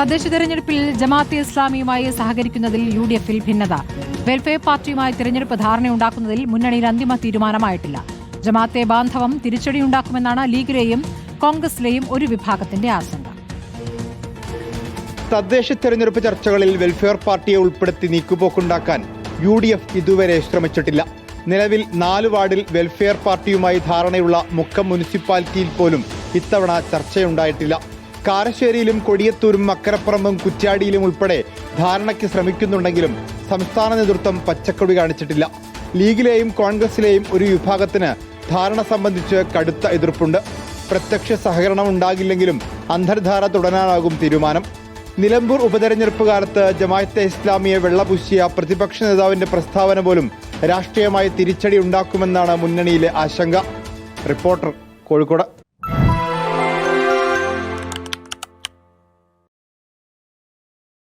തദ്ദേശ തെരഞ്ഞെടുപ്പിൽ ജമാഅത്തെ ഇസ്ലാമിയുമായി സഹകരിക്കുന്നതിൽ യു ഡി എഫിൽ ഭിന്നത. വെൽഫെയർ പാർട്ടിയുമായി തെരഞ്ഞെടുപ്പ് ധാരണയുണ്ടാക്കുന്നതിൽ മുന്നണിയിൽ അന്തിമ തീരുമാനമായിട്ടില്ല. ജമാഅത്തെ ബാന്ധവം തിരിച്ചടിയുണ്ടാക്കുമെന്നാണ് ലീഗിലെയും കോൺഗ്രസിലെയും ഒരു വിഭാഗത്തിന്റെ ആശങ്ക. തദ്ദേശ തെരഞ്ഞെടുപ്പ് ചർച്ചകളിൽ വെൽഫെയർ പാർട്ടിയെ ഉൾപ്പെടുത്തി നീക്കുപോക്കുണ്ടാക്കാൻ യു ഡി എഫ് ഇതുവരെ ശ്രമിച്ചിട്ടില്ല. നിലവിൽ നാല് വാർഡിൽ വെൽഫെയർ പാർട്ടിയുമായി ധാരണയുള്ള മുക്കം മുനിസിപ്പാലിറ്റിയിൽ പോലും ഇത്തവണ ചർച്ചയുണ്ടായിട്ടില്ല. കാരശ്ശേരിയിലും കൊടിയത്തൂരും അക്കരപ്പുറമ്പും കുറ്റ്യാടിയിലും ഉൾപ്പെടെ ധാരണയ്ക്ക് ശ്രമിക്കുന്നുണ്ടെങ്കിലും സംസ്ഥാന നേതൃത്വം പച്ചക്കൊടി കാണിച്ചിട്ടില്ല. ലീഗിലെയും കോൺഗ്രസിലെയും ഒരു വിഭാഗത്തിന് ധാരണ സംബന്ധിച്ച് കടുത്ത എതിർപ്പുണ്ട്. പ്രത്യക്ഷ സഹകരണം ഉണ്ടാകില്ലെങ്കിലും അന്തർധാര തുടരാനാകും തീരുമാനം. നിലമ്പൂർ ഉപതെരഞ്ഞെടുപ്പ് കാലത്ത് ജമായത്തെ ഇസ്ലാമിയെ വെള്ളപൂശിയ പ്രതിപക്ഷ നേതാവിന്റെ പ്രസ്താവന പോലും രാഷ്ട്രീയമായി തിരിച്ചടി ഉണ്ടാക്കുമെന്നാണ് മുന്നണിയിലെ ആശങ്ക. റിപ്പോർട്ടർ കോഴിക്കോട്.